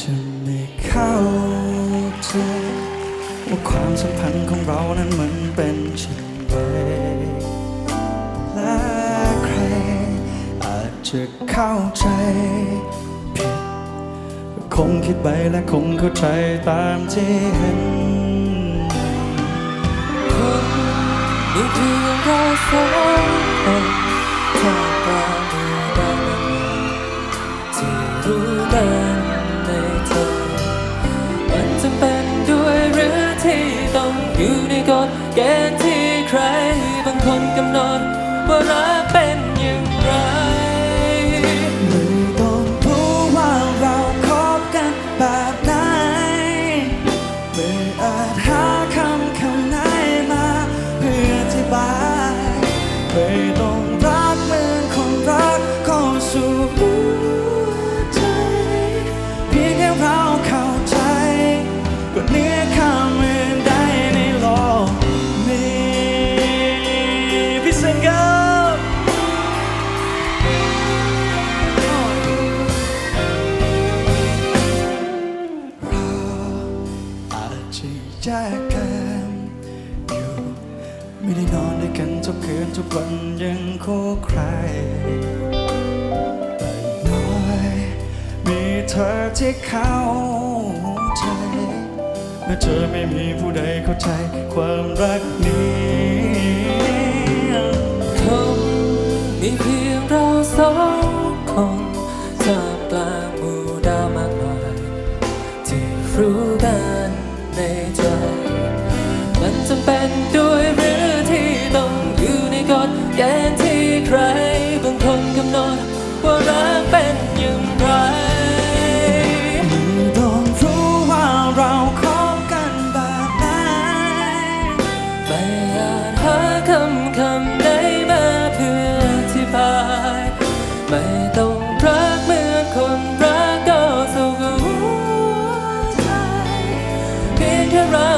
จะไม่เข้าใจว่าความสัมพันธ์ของเรานั้นเหมือนเป็นเช่นไรและใครอาจจะเข้าใจผิดคงคิดไปและคงเข้าใจตามที่เห็นคนดูเพียงเราสองคน อยู่ในกฎเกณฑ์ที่ใคร บางคนกำหนดว่ารักเป็นอย่างไร ไม่ต้องพูดว่าเราคบกันแบบไหนไม่อาจหาคำคำไหนมาเพื่ออธิบาย พี่เซนครับเราอาจจะแยกกันอยู่ไม่ได้นอนด้วยกันทุกคืนทุกวันยังคู่ใครแต่น้อยมีเธอที่เข้าใจแม้เธอไม่มีผู้ใดเข้าใจความรักนี้ มีเพียงเราสองคนท่ามกลางหมู่ดาวมากมายที่รู้กันในใจ มันจำเป็นด้วยหรือที่ต้องอยู่ในกฎเกณฑ์ที่ใครบางคนกำหนดว่ารักเป็นอย่างไรต้องรู้ว่าเราคบกันแบบไหนไม่อาจหาคำคำใดมาเพื่อ แค่รัก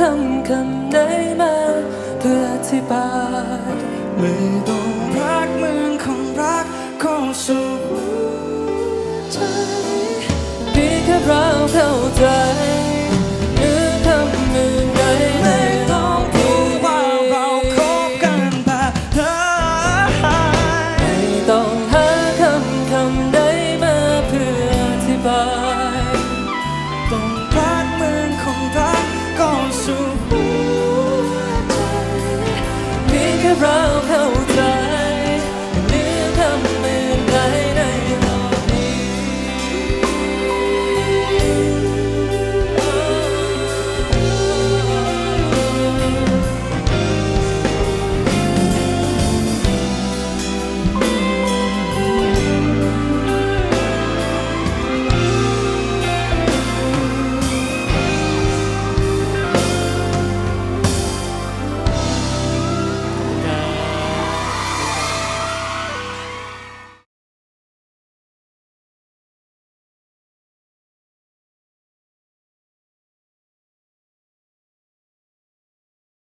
คำคำใดมาเพื่ออธิบายไม่ต้องรักเหมือนคนรักของสู่ใจเพียงแค่เราเข้าใจ 让后退。